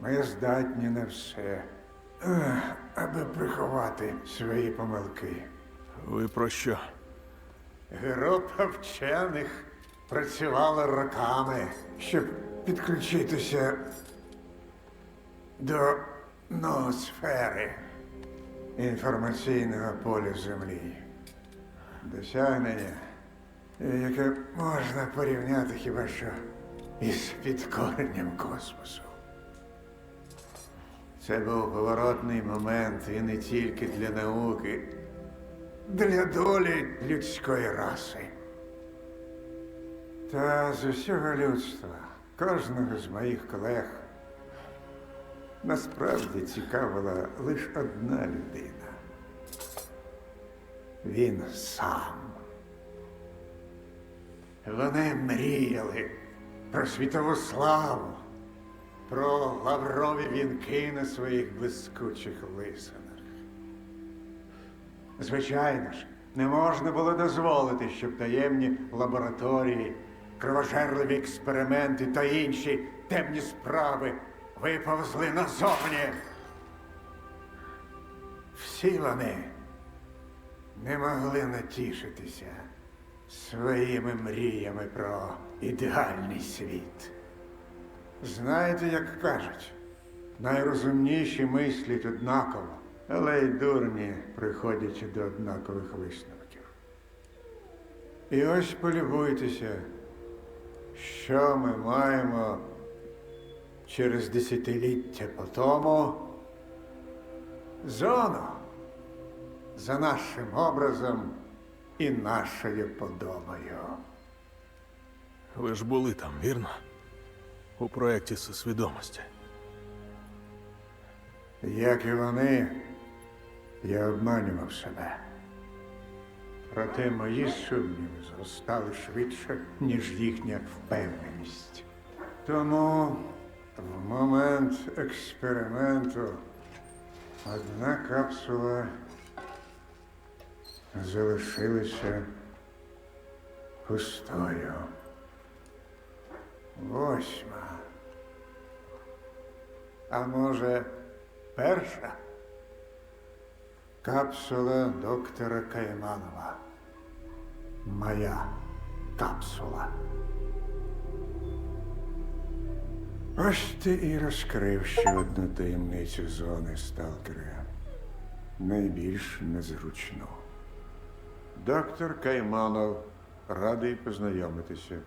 Ми здатні на все, аби приховати свої помилки. Ви про що? Група вчених працювала роками, щоб підключитися до ноосфери інформаційного поля Землі. Досягнення, яке можна порівняти хіба що із підкоренням космосу. Це був поворотний момент і не тільки для науки, для долі людської раси. Та з усього людства, кожного з моїх колег, насправді цікавила лише одна людина. Він сам. Вони мріяли про світову славу, про лаврові вінки на своїх блискучих лисинах. Звичайно ж, не можна було дозволити, щоб таємні лабораторії, кровожерливі експерименти та інші темні справи виповзли назовні. Всі вони не могли натішитися своїми мріями про ідеальний світ. Знаєте, як кажуть, найрозумніші мислять однаково, але й дурні приходять до однакових висновків. І ось полюбуйтеся, що ми маємо через десятиліття по тому зону за нашим образом і нашою подобою. Ви ж були там, вірно? У проєкті свідомості. Як і вони, я обманював себе. Проте мої сумніви зростали швидше, ніж їхня впевненість. Тому в момент експерименту одна капсула залишилася пустою. Восьма. А може, перша? Капсула доктора Кайманова. Моя капсула. Ось ти і розкрив ще одну таємницю зони сталкера. Найбільш незручну. Доктор Кайманов радий познайомитися.